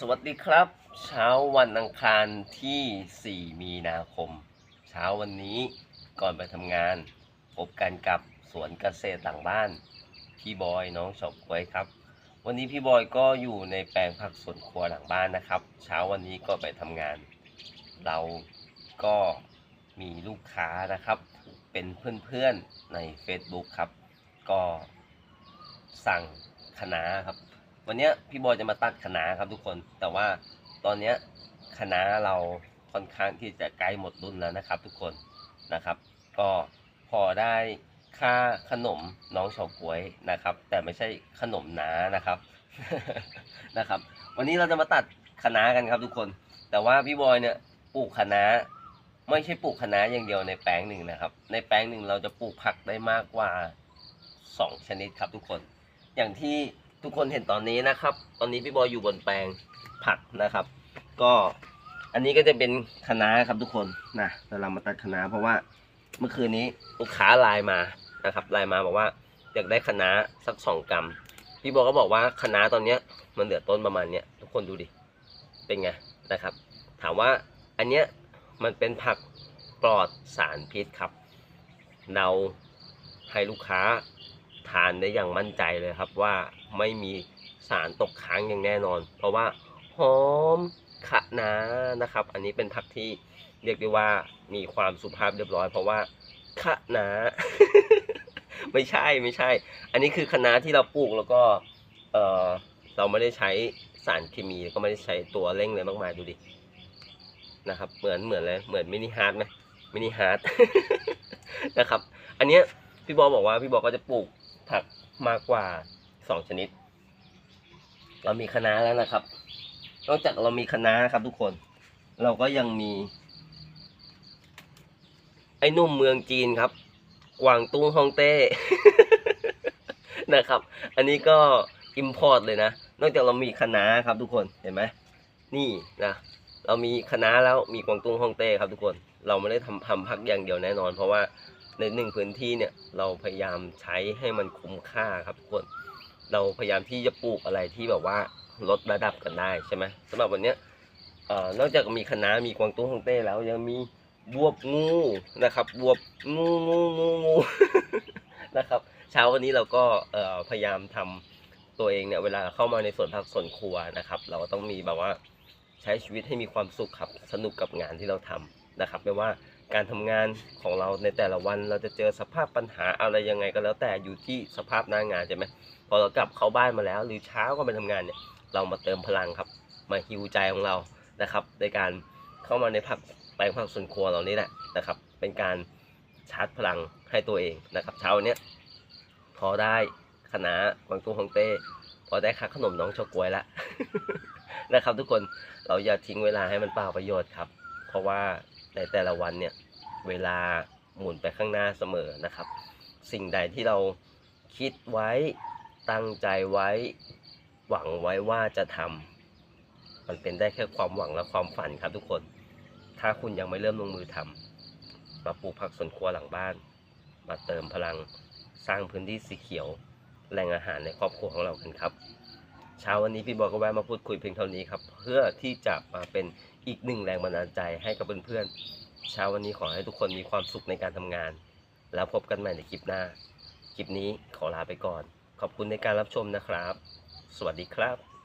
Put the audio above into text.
สวัสดีครับ เช้าวันอังคารที่ 4 มีนาคม เช้าวันนี้ก่อนไปทำงาน พบกันกับสวนเกษตรหลังบ้าน พี่บอยน้องชอบกล้วยครับ วันนี้พี่บอยก็อยู่ในแปลงผักสวนครัวหลังบ้านนะครับ เช้าวันนี้ก็ไปทำงาน เราก็มีลูกค้านะครับ เป็นเพื่อนๆใน Facebook ครับ ก็สั่งคณะครับ วันนี้พี่บอยจะมาตัดคะน้าครับทุกคน แต่ว่าตอนนี้ยคะน้าเราค่อนข้างที่จะใกล้หมดรุ่นแล้วนะครับ ทุกคนนะครับ ก็พอได้ค่าขนมน้องเฉาก๊วยนะครับ แต่ไม่ใช่ขนมน้านะครับนะครับ วันนี้เราจะมาตัดคะน้ากันครับทุกคน แต่ว่าพี่บอยเนี่ยปลูกคะน้าไม่ใช่ปลูกคะน้าอย่างเดียวในแปลงหนึ่งนะครับ ในแปลงหนึ่งเราจะปลูกผักได้มากกว่าสองชนิดครับทุกคน อย่างที่ ทุกคนเห็นตอนนี้นะครับ ตอนนี้พี่บอยอยู่บนแปลงผักนะครับ ก็อันนี้ก็จะเป็นคะน้าครับทุกคนนะเดี๋ยวเรามาตัดคะน้าเพราะว่าเมื่อคืนนี้ลูกค้าไลน์มานะครับไลน์มาบอกว่าอยากได้คะน้าสักสองกรัมพี่บอยก็บอกว่าคะน้าตอนเนี้ยมันเหลือต้นประมาณเนี้ยทุกคนดูดิเป็นไงนะครับ ถามว่าอันเนี้ยมันเป็นผักปลอดสารพิษครับ เราให้ลูกค้า ทานได้อย่างมั่นใจเลยครับว่าไม่มีสารตกค้างอย่างแน่นอน เพราะว่าหอมขะนานะครับ อันนี้เป็นผักที่เรียกได้ว่ามีความสุภาพเรียบร้อย เพราะว่าขะนาไม่ใช่ไม่ใช่ อันนี้คือคะน้าที่เราปลูกแล้วก็เออเราไม่ได้ใช้สารเคมีก็ไม่ได้ใช้ตัวเร่งเลยมากมายดูดินะครับ เหมือนเหมือนเลยเหมือนมินิฮาร์ดไหมมินิฮาร์ดนะครับ อันเนี้ยพี่บอบอกว่าพี่บอก็จะปลูก ผักมากกว่าสองชนิด เรามีคะน้าแล้วนะครับ นอกจากเรามีคะน้าครับ ทุกคน เราก็ยังมี ไอ้นุ่มเมืองจีนครับ กวางตุ้งฮ่องเต้นะครับ อันนี้ก็อิมพอร์ตเลยนะ นอกจากเรามีคะน้าครับทุกคนเห็นไหมนี่นะเรามีคะน้าแล้วมีกวางตุ้งฮ่องเต้ครับทุกคน เราไม่ได้ทำทำพักอย่างเดียวแน่นอน เพราะว่า ในหนึ่งพื้นที่เนี่ยเราพยายามใช้ให้มันคุ้มค่าครับทุกคน เราพยายามที่จะปลูกอะไรที่แบบว่าลดระดับกันได้ใช่ไหมสำหรับวันเนี้ยนอกจากมีคณะมีกวางตุ้งฮองเต้แล้วยังมีบวบงูนะครับบวบงูงูงูงูนะครับ เช้าวันนี้เราก็พยายามทำตัวเองเนี่ยเวลาเข้ามาในสวนผักสวนครัวนะครับ เราต้องมีแบบว่าใช้ชีวิตให้มีความสุขครับสนุกกับงานที่เราทำนะครับไม่ว่า การทำงานของเราในแต่ละวันเราจะเจอสภาพปัญหาอะไรยังไงก็แล้วแต่อยู่ที่สภาพหน้างานใช่ไหมพอเรากลับเข้าบ้านมาแล้ว หรือเช้าก็ไปทำงานเนี่ยเรามาเติมพลังครับ มาฮิวใจของเรานะครับ ในการเข้ามาในผักแปลงผักสวนครัวเรานี่แหละนะครับ เป็นการชาร์จพลังให้ตัวเองนะครับ เช้าเนี้ยพอได้คณะกวางตุ้งฮองเต้พอได้ค่าขนมน้องชอกวยละนะครับ ทุกคนเราอย่าทิ้งเวลาให้มันเปล่าประโยชน์ครับ เพราะว่าในแต่ละวันเนี่ย เวลาหมุนไปข้างหน้าเสมอนะครับ สิ่งใดที่เราคิดไว้ตั้งใจไว้ หวังไว้ว่าจะทำมันเป็นได้แค่ความหวังและความฝันครับทุกคน ถ้าคุณยังไม่เริ่มลงมือทำมาปลูกผักสวนครัวหลังบ้าน มาเติมพลังสร้างพื้นที่สีเขียวแหล่งอาหารในครอบครัวของเรากันครับเช้าวันนี้พี่บอกก็แวะมาพูดคุยเพียงเท่านี้ครับ เพื่อที่จะมาเป็นอีกหนึ่งแรงบันดาลใจให้กับเพื่อนๆ เช้าวันนี้ขอให้ทุกคนมีความสุขในการทำงาน แล้วพบกันใหม่ในคลิปหน้า คลิปนี้ขอลาไปก่อน ขอบคุณในการรับชมนะครับ สวัสดีครับ